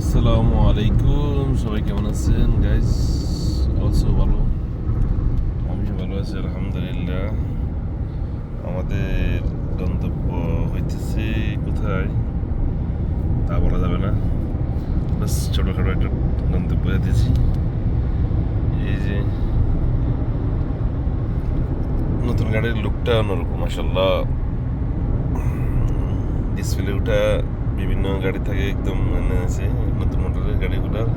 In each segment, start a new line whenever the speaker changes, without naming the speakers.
আসসালামু আলাইকুম, সবাই কেমন আছেন? গাইস অলসো ভালো। আমি ভালো আছি, আলহামদুলিল্লাহ। আমাদের গন্তব্য হইতেছে কোথায়? তা বলা যাবে না। বাস, ছোটোখাটো একটা গন্তব্য যেতেছি এই যে, নতুন গাড়ির লুকটা অন্যরকম মাসাল্লাহ ডিসপ্লে ওটা বিভিন্ন গাড়ি থাকে একদম মানে আছে, নতুন মোটরের গাড়িগুলোর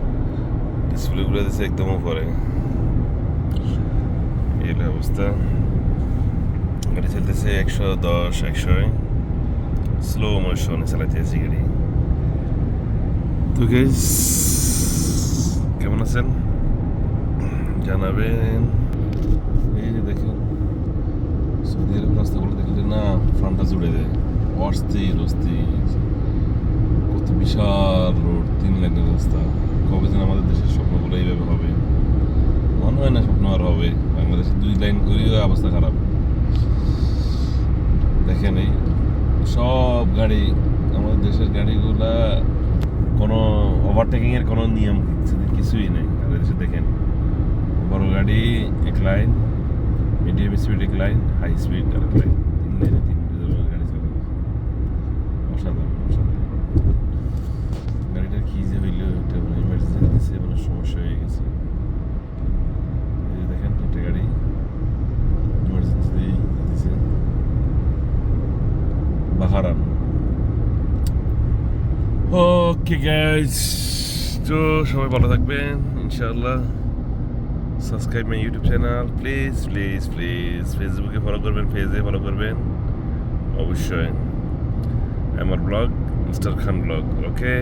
ডিসপ্লেগুলো দিচ্ছে একদম উপরে। এই অবস্থা। গাড়ি চলতেছে একশো দশ একশো স্লো মোশনে চালাতে আছি গাড়ি। তো কেমন আছেন? জানাবেন। এই যে দেখেন, সৌদি আরব রাস্তাগুলো দেখলে না ফ্রন্টটা জুড়ে দেয়। অস্থির অস্থির। বিশাল রোড, তিন লাইনের রাস্তা। কবে দিন আমাদের দেশের স্বপ্নগুলো এইভাবে হবে। মনে হয় না স্বপ্ন আর হবে। বাংলাদেশে দুই লাইন করিও অবস্থা খারাপ। দেখেন এই সব গাড়ি, আমাদের দেশের গাড়িগুলা কোনো ওভারটেকিং এর কোনো নিয়ম কিছুই নেই। আমাদের দেশে দেখেন, বড় গাড়ি, এক লাইন মিডিয়াম স্পিড এক লাইন হাই স্পিড আর এক লাইন, তিন লাইনে তিন ধরনের গাড়ি চলে অসাধারণ অসাধারণ গাড়িটার কি যে হইল একটা মানে ইমার্জেন্সি দিচ্ছে মানে সমস্যা হয়ে গেছে এই যে দেখেন একটা গাড়ি ইমার্জেন্সি দিচ্ছে বাহারান ওকে গাইজ তো সবাই ভালো থাকবেন, ইনশাআল্লাহ। Subscribe my YouTube channel please please please ফেসবুকে ফলো করবেন পেজে ফলো করবেন, অবশ্যই। আমার blog mister Khan blog okay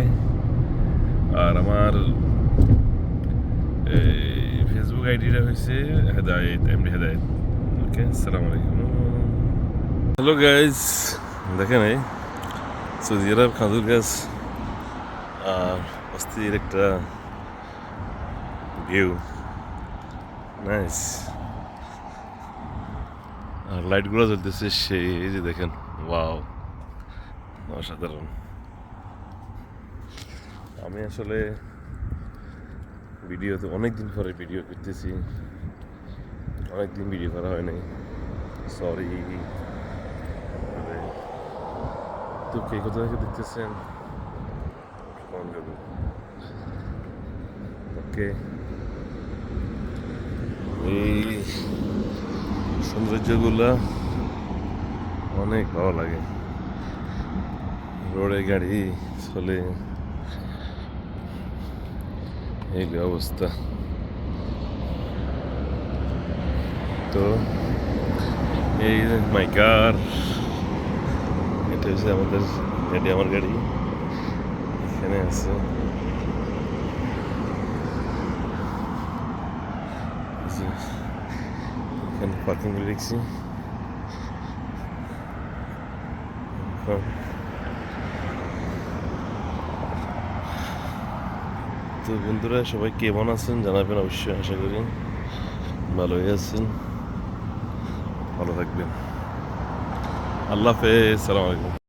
আর আমার ফেসবুক আইডিটা হয়েছে হেদায়ত এমডি হেদায়ত ওকে আসসালামু আলাইকুম হ্যালো গাইজ দেখেন এই সৌদি আরব খাজুর গাছ আর অস্থির একটা ভিউ নাইস আর লাইটগুলো জ্বলতেছে সেই, এই যে দেখেন ওয়াও অসাধারণ. আমি আসলে ভিডিওতে অনেক দিন পরে ভিডিও করতেছি। অনেক দিন ভিডিও করা হয়নি। সরি তো কে কোথা থেকে দেখতেছেন? ওকে। এই সৌন্দর্যগুলা অনেক ভালো লাগে। রোডে গাড়ি চলে এই অবস্থা। তো এই মাই কার এটা হচ্ছে আমাদের গাড়ি আমার গাড়ি এখানে আছে এই যে এখানে পার্কিং করে রেখেছি এখন তো বন্ধুরা সবাই কেমন আছেন জানাবেন অবশ্যই আশা করি ভালোই আছেন ভালো থাকবেন আল্লাহ হাফেজ সালাম আলাইকুম।